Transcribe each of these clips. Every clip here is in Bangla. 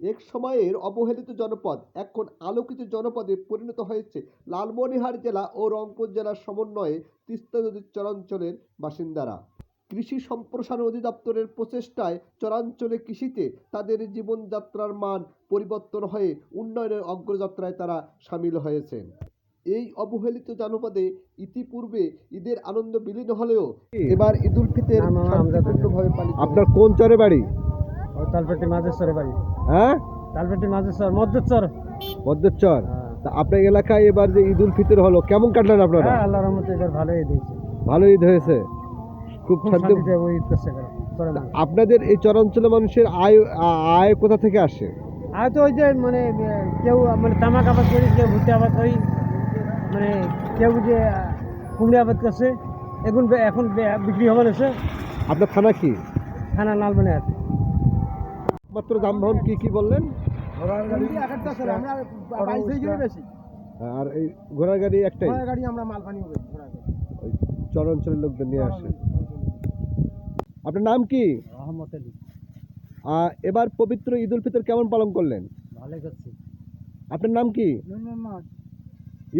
এক সময়ের অবহেলিত জনপদ, এখন আলোকিত জনপদে পরিণত হয়েছে লালমনিহার জেলা ও রংপুর জেলার সমন্বয়ে তিস্তা নদীর চরাঞ্চলের বাসিন্দারা। কৃষি সম্প্রসারণ অধিদপ্তরের প্রচেষ্টায় চরাঞ্চলে কৃষিতে তাদের জীবনযাত্রার মান পরিবর্তন হয়ে উন্নয়নের অগ্রযাত্রায় তারা সামিল হয়েছেন। এই অবহেলিত জনপদে ইতিপূর্বে ঈদের আনন্দ বিলীন হলেও এবার ঈদুল ফিতর শান্তিপূর্ণভাবে পালিত আপনার কোন চরে বাড়ি? ওই তালপেটি মাঝেশ্বরে বাড়ি। হ্যাঁ? তালপেটি মাঝেশ্বর মধ্যেশ্বর মধ্যচর তা আপনার এলাকায় এবার যে ঈদুল ফিতর হলো কেমন কাটলেন আপনারা? হ্যাঁ আল্লাহ রহমতে এবার ভালোই হয়েছে। ভালো ঈদ হয়েছে। খুব শান্তি ঈদ করছে এবার। চলে না। আপনাদের এই চরাঞ্চলের মানুষের আয় আয় কোথা থেকে আসে? আর তো ওই যে মানে কেউ মানে তামাক আবাদ করি কেউ ভুট্টা আবাদ করি। মানে কেউ যে কুমড়ি আবাদ করছে এখন এখন বিক্রি হবে না সে আপনার থানা কি? খানা লাল মানে আছে মাত্র যানবাহন কি কি বললেন? আর এই ঘোড়ার গাড়ি একটাই? গাড়ি আমরা মাল পানি হবে ওই চরাঞ্চলের লোকদের নিয়ে আসে। আপনার নাম কি? রহমত আলী। এবার পবিত্র ঈদুল ফিতর কেমন পালন করলেন? ভালোই করছি। আপনার নাম কি?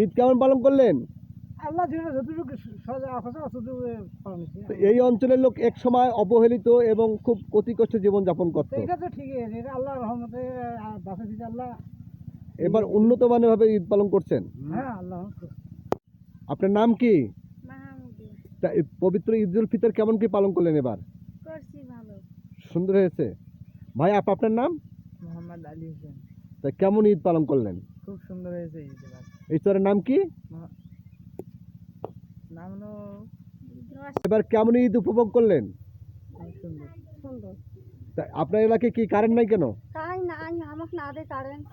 ঈদ কেমন পালন করলেন? আল্লাহ যতটুকু এই অঞ্চলের লোক এক সময় অবহেলিত এবং খুব অতি কষ্টে জীবনযাপন করত। এটা তো ঠিকই এটা আল্লাহ রহমতে বাসা দিতে আল্লাহ। এবার উন্নত মানের ভাবে ঈদ পালন করছেন। হ্যাঁ আল্লাহ আপনার নাম কি? পবিত্র ঈদুল ফিতর কেমন কি পালন করলেন এবার? সুন্দর হয়েছে। ভাই আপ আপনার নাম? মোহাম্মদ আলী হোসেন। তা কেমন ঈদ পালন করলেন? খুব সুন্দর হয়েছে এই জায়গা এই চরের নাম কি? এবার কেমন ঈদ উপভোগ করলেন? সুন্দর। সুন্দর। তা আপনার এলাকায় কি কারেন্ট নাই কেন? আমাকে না দে কারেন্ট।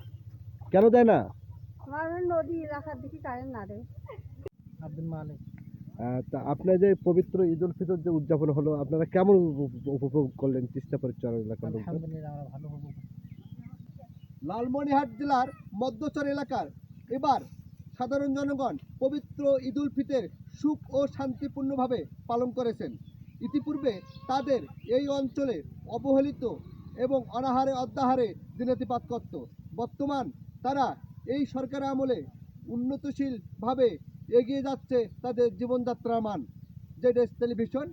কেন দেয় না? আমার নদী এলাকার দিকে কারেন্ট না দে আব্দুল মালিক। তা আপনার যে পবিত্র ঈদুল ফিতর যে উদযাপন হলো আপনারা কেমন উপ- উপভোগ করলেন তিস্তাপুরের চর এলাকার লোকজন? আমরা ভালো হব লালমনিরহাট জেলার মধ্যচর এলাকার এবার সাধারণ জনগণ পবিত্র ঈদুল ফিতের সুখ ও শান্তিপূর্ণভাবে পালন করেছেন। ইতিপূর্বে তাদের এই অঞ্চলে অবহেলিত এবং অনাহারে অদ্যাহারে দিনাতিপাত করত। বর্তমান তারা এই সরকার আমলে উন্নতশীলভাবে এগিয়ে যাচ্ছে তাদের জীবনযাত্রার মান। ZS television.